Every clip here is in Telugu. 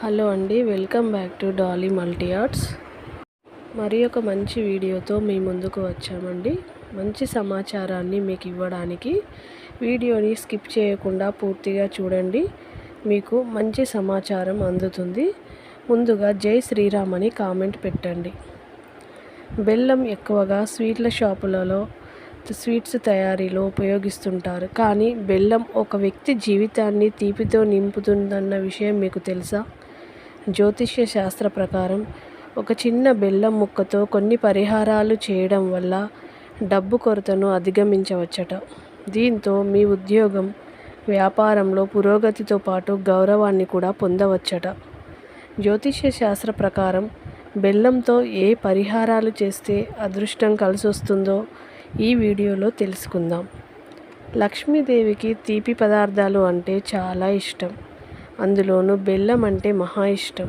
హలో అండి welcome back to Dolly multi arts. మరి ఒక మంచి వీడియోతో మీ ముందుకు వచ్చామండి. మంచి సమాచారాన్ని మీకు ఇవ్వడానికి వీడియోని స్కిప్ చేయకుండా పూర్తిగా చూడండి. మీకు మంచి సమాచారం అందుతుంది. ముందుగా జై శ్రీరామ్ అని కామెంట్ పెట్టండి. బెల్లం ఎక్కువగా స్వీట్ల షాపులలో స్వీట్స్ తయారీలో ఉపయోగిస్తుంటారు. కానీ బెల్లం ఒక వ్యక్తి జీవితాన్ని తీపితో నింపుతుందన్న విషయం మీకు తెలుసా? జ్యోతిష్య శాస్త్ర ప్రకారం ఒక చిన్న బెల్లం ముక్కతో కొన్ని పరిహారాలు చేయడం వల్ల డబ్బు కొరతను అధిగమించవచ్చట. దీంతో మీ ఉద్యోగం వ్యాపారంలో పురోగతితో పాటు గౌరవాన్ని కూడా పొందవచ్చట. జ్యోతిష్య శాస్త్ర ప్రకారం బెల్లంతో ఏ పరిహారాలు చేస్తే అదృష్టం కలిసి వస్తుందో ఈ వీడియోలో తెలుసుకుందాం. లక్ష్మీదేవికి తీపి పదార్థాలు అంటే చాలా ఇష్టం. అందులోనూ బెల్లం అంటే మహా ఇష్టం.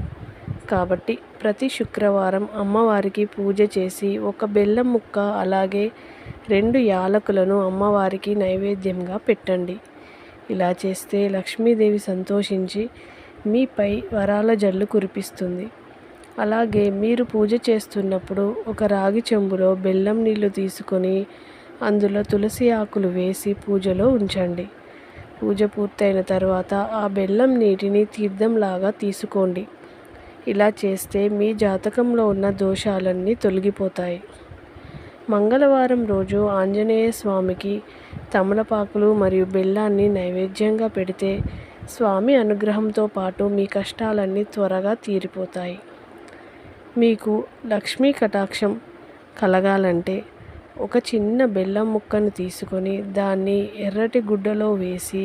కాబట్టి ప్రతి శుక్రవారం అమ్మవారికి పూజ చేసి ఒక బెల్లం ముక్క అలాగే రెండు యాలకులను అమ్మవారికి నైవేద్యంగా పెట్టండి. ఇలా చేస్తే లక్ష్మీదేవి సంతోషించి మీపై వరాల జల్లు కురిపిస్తుంది. అలాగే మీరు పూజ చేస్తున్నప్పుడు ఒక రాగి చెంబులో బెల్లం నీళ్ళు తీసుకొని అందులో తులసి ఆకులు వేసి పూజలో ఉంచండి. పూజ పూర్తయిన తర్వాత ఆ బెల్లం నీటిని తీర్థంలాగా తీసుకోండి. ఇలా చేస్తే మీ జాతకంలో ఉన్న దోషాలన్నీ తొలగిపోతాయి. మంగళవారం రోజు ఆంజనేయ స్వామికి తమలపాకులు మరియు బెల్లాన్ని నైవేద్యంగా పెడితే స్వామి అనుగ్రహంతో పాటు మీ కష్టాలన్నీ త్వరగా తీరిపోతాయి. మీకు లక్ష్మీ కటాక్షం కలగాలంటే ఒక చిన్న బెల్లం ముక్కను తీసుకొని దాన్ని ఎర్రటి గుడ్డలో వేసి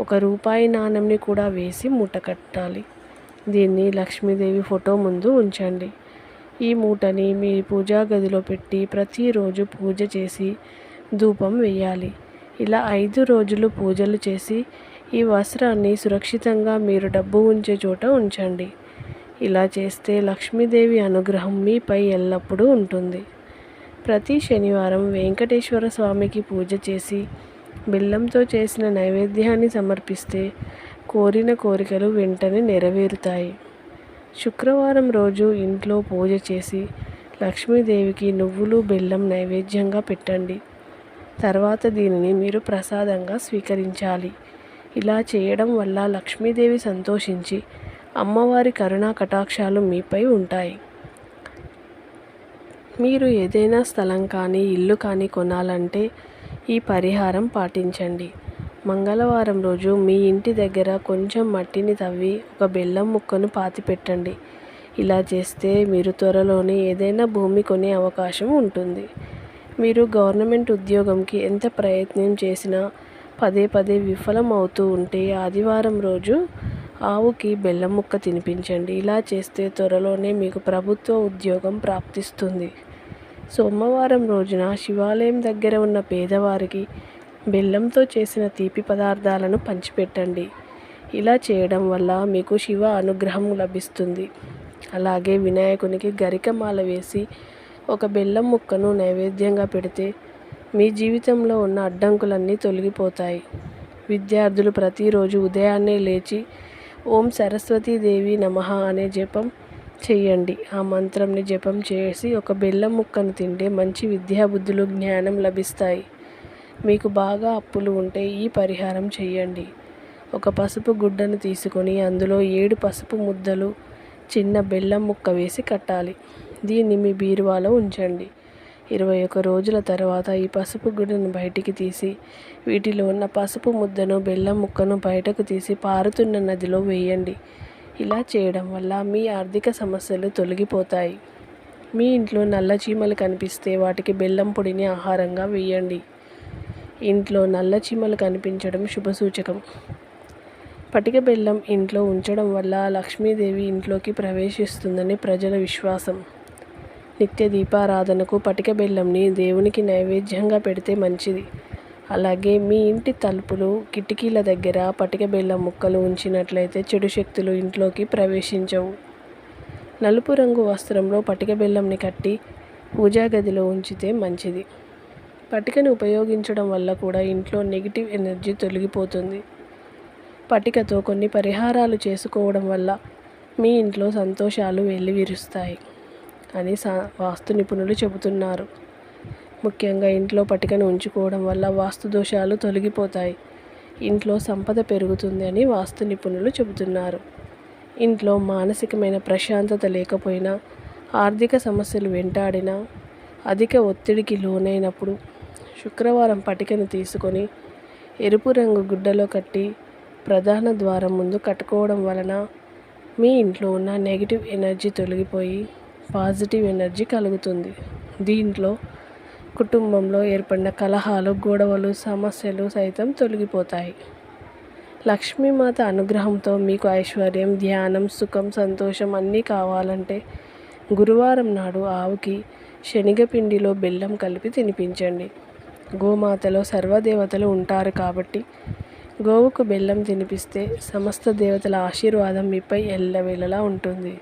ఒక రూపాయి నాణెంని కూడా వేసి మూట కట్టాలి. దీన్ని లక్ష్మీదేవి ఫోటో ముందు ఉంచండి. ఈ మూటని మీ పూజా గదిలో పెట్టి ప్రతిరోజు పూజ చేసి ధూపం వేయాలి ఇలా ఐదు రోజులు పూజలు చేసి ఈ వస్త్రాన్ని సురక్షితంగా మీరు డబ్బు ఉంచే చోట ఉంచండి. ఇలా చేస్తే లక్ష్మీదేవి అనుగ్రహం మీపై ఎల్లప్పుడూ ఉంటుంది. ప్రతి శనివారం వెంకటేశ్వర స్వామికి పూజ చేసి బెల్లంతో చేసిన నైవేద్యాన్ని సమర్పిస్తే కోరిన కోరికలు వెంటనే నెరవేరుతాయి. శుక్రవారం రోజు ఇంట్లో పూజ చేసి లక్ష్మీదేవికి నువ్వులు బెల్లం నైవేద్యంగా పెట్టండి. తర్వాత దీనిని మీరు ప్రసాదంగా స్వీకరించాలి. ఇలా చేయడం వల్ల లక్ష్మీదేవి సంతోషించి అమ్మవారి కరుణా కటాక్షాలు మీపై ఉంటాయి. మీరు ఏదైనా స్థలం కానీ ఇల్లు కానీ కొనాలంటే ఈ పరిహారం పాటించండి. మంగళవారం రోజు మీ ఇంటి దగ్గర కొంచెం మట్టిని తవ్వి ఒక బెల్లం ముక్కను పాతి పెట్టండి. ఇలా చేస్తే మీరు త్వరలోనే ఏదైనా భూమి కొనే అవకాశం ఉంటుంది. మీరు గవర్నమెంట్ ఉద్యోగంకి ఎంత ప్రయత్నం చేసినా పదే పదే విఫలం అవుతూ ఉంటే ఆదివారం రోజు ఆవుకి బెల్లం ముక్క తినిపించండి. ఇలా చేస్తే త్వరలోనే మీకు ప్రభుత్వ ఉద్యోగం ప్రాప్తిస్తుంది. సోమవారం రోజున శివాలయం దగ్గర ఉన్న పేదవారికి బెల్లంతో చేసిన తీపి పదార్థాలను పంచిపెట్టండి. ఇలా చేయడం వల్ల మీకు శివ అనుగ్రహం లభిస్తుంది. అలాగే వినాయకునికి గరికమాల వేసి ఒక బెల్లం ముక్కను నైవేద్యంగా పెడితే మీ జీవితంలో ఉన్న అడ్డంకులన్నీ తొలగిపోతాయి. విద్యార్థులు ప్రతిరోజు ఉదయాన్నే లేచి ఓం సరస్వతీదేవి నమ అనే జపం చేయండి. ఆ మంత్రంని జపం చేసి ఒక బెల్లం ముక్కను తింటే మంచి విద్యాబుద్ధులు జ్ఞానం లభిస్తాయి. మీకు బాగా అప్పులు ఉంటే ఈ పరిహారం చేయండి. ఒక పసుపు గుడ్డను తీసుకొని అందులో ఏడు పసుపు ముద్దలు చిన్న బెల్లం ముక్క వేసి కట్టాలి. దీన్ని మీ బీరువాలో ఉంచండి. ఇరవై ఒక రోజుల తర్వాత ఈ పసుపు గుడ్డను బయటికి తీసి వీటిలో ఉన్న పసుపు ముద్దను బెల్లం ముక్కను బయటకు తీసి పారుతున్న నదిలో వేయండి. ఇలా చేయడం వల్ల మీ ఆర్థిక సమస్యలు తొలగిపోతాయి. మీ ఇంట్లో నల్ల చీమలు కనిపిస్తే వాటికి బెల్లం పొడిని ఆహారంగా వేయండి. ఇంట్లో నల్ల చీమలు కనిపించడం శుభసూచకం పటిక బెల్లం ఇంట్లో ఉంచడం వల్ల లక్ష్మీదేవి ఇంట్లోకి ప్రవేశిస్తుందని ప్రజల విశ్వాసం. నిత్య దీపారాధనకు పటిక బెల్లంని దేవునికి నైవేద్యంగా పెడితే మంచిది. అలాగే మీ ఇంటి తలుపులు కిటికీల దగ్గర పటిక బెల్లం ముక్కలు ఉంచినట్లయితే చెడు శక్తులు ఇంట్లోకి ప్రవేశించవు. నలుపు రంగు వస్త్రంలో పటిక బెల్లంని కట్టి పూజా గదిలో ఉంచితే మంచిది. పటికను ఉపయోగించడం వల్ల కూడా ఇంట్లో నెగిటివ్ ఎనర్జీ తొలగిపోతుంది. పటికతో కొన్ని పరిహారాలు చేసుకోవడం వల్ల మీ ఇంట్లో సంతోషాలు వెల్లివిరుస్తాయి అని సా వాస్తు నిపుణులు చెబుతున్నారు. ముఖ్యంగా ఇంట్లో పటికను ఉంచుకోవడం వల్ల వాస్తు దోషాలు తొలగిపోతాయి. ఇంట్లో సంపద పెరుగుతుంది అని వాస్తు నిపుణులు చెబుతున్నారు. ఇంట్లో మానసికమైన ప్రశాంతత లేకపోయినా ఆర్థిక సమస్యలు వెంటాడినా అధిక ఒత్తిడికి లోనైనప్పుడు శుక్రవారం పటికను తీసుకొని ఎరుపు రంగు గుడ్డలో కట్టి ప్రధాన ద్వారం ముందు కట్టుకోవడం వలన మీ ఇంట్లో ఉన్న నెగిటివ్ ఎనర్జీ తొలగిపోయి పాజిటివ్ ఎనర్జీ కలుగుతుంది. దీంట్లో కుటుంబంలో ఏర్పడిన కలహాలు గొడవలు సమస్యలు సైతం తొలగిపోతాయి. లక్ష్మీమాత అనుగ్రహంతో మీకు ఐశ్వర్యం ధ్యానం సుఖం సంతోషం అన్నీ కావాలంటే గురువారం నాడు ఆవుకి శనగపిండిలో బెల్లం కలిపి తినిపించండి. గోమాతలో సర్వదేవతలు ఉంటారు కాబట్టి గోవుకు బెల్లం తినిపిస్తే సమస్త దేవతల ఆశీర్వాదం మీపై ఎల్లవేళలా ఉంటుంది.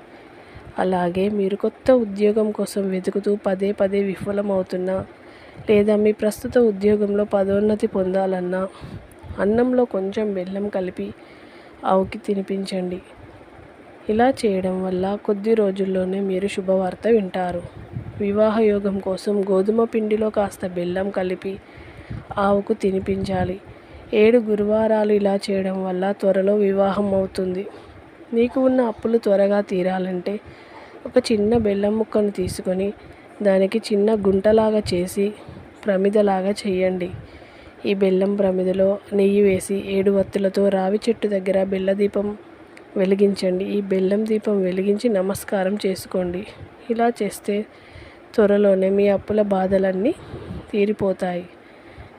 అలాగే మీరు కొత్త ఉద్యోగం కోసం వెతుకుతూ పదే పదే విఫలమవుతున్నా లేదా మీ ప్రస్తుత ఉద్యోగంలో పదోన్నతి పొందాలన్నా అన్నంలో కొంచెం బెల్లం కలిపి ఆవుకి తినిపించండి. ఇలా చేయడం వల్ల కొద్ది రోజుల్లోనే మీరు శుభవార్త వింటారు. వివాహ యోగం కోసం గోధుమ పిండిలో కాస్త బెల్లం కలిపి ఆవుకు తినిపించాలి. ఏడు గురువారాలు ఇలా చేయడం వల్ల త్వరలో వివాహం అవుతుంది. మీకు ఉన్న అప్పులు త్వరగా తీరాలంటే ఒక చిన్న బెల్లం ముక్కను తీసుకొని దానికి చిన్న గుంటలాగా చేసి ప్రమిదలాగా చేయండి. ఈ బెల్లం ప్రమిదలో నెయ్యి వేసి ఏడు వత్తులతో రావి చెట్టు దగ్గర బెల్ల దీపం వెలిగించండి. ఈ బెల్లం దీపం వెలిగించి నమస్కారం చేసుకోండి. ఇలా చేస్తే త్వరలోనే మీ అప్పుల బాధలన్నీ తీరిపోతాయి.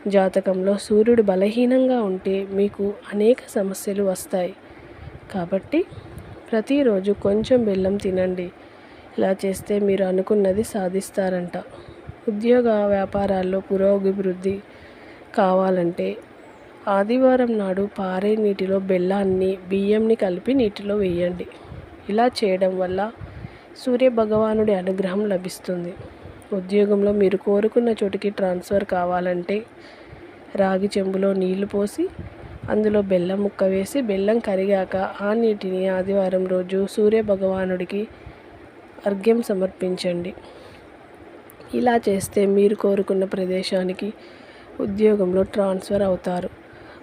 జాతకంలో సూర్యుడు బలహీనంగా ఉంటే మీకు అనేక సమస్యలు వస్తాయి. కాబట్టి ప్రతిరోజు కొంచెం బెల్లం తినండి. ఇలా చేస్తే మీరు అనుకున్నది సాధిస్తారంట. ఉద్యోగ వ్యాపారాల్లో పురోభివృద్ధి కావాలంటే ఆదివారం నాడు పారే నీటిలో బెల్లాన్ని బియ్యంని కలిపి నీటిలో వేయండి. ఇలా చేయడం వల్ల సూర్య భగవానుడి అనుగ్రహం లభిస్తుంది. ఉద్యోగంలో మీరు కోరుకున్న చోటికి ట్రాన్స్ఫర్ కావాలంటే రాగి చెంబులో నీళ్ళు పోసి అందులో బెల్లం ముక్క వేసి బెల్లం కరిగాక ఆ నీటిని ఆదివారం రోజు సూర్య భగవానుడికి అర్ఘ్యం సమర్పించండి. ఇలా చేస్తే మీరు కోరుకున్న ప్రదేశానికి ఉద్యోగంలో ట్రాన్స్ఫర్ అవుతారు.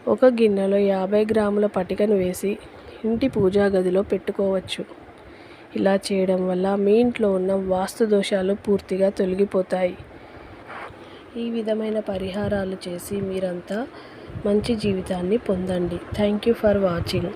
ఒక గిన్నెలో యాభై గ్రాముల పటికను వేసి ఇంటి పూజా గదిలో పెట్టుకోవచ్చు. ఇలా చేయడం వల్ల మీ ఇంట్లో ఉన్న వాస్తు దోషాలు పూర్తిగా తొలగిపోతాయి. ఈ విధమైన పరిహారాలు చేసి మీరంతా మంచి జీవితాన్ని పొందండి. Thank you for watching.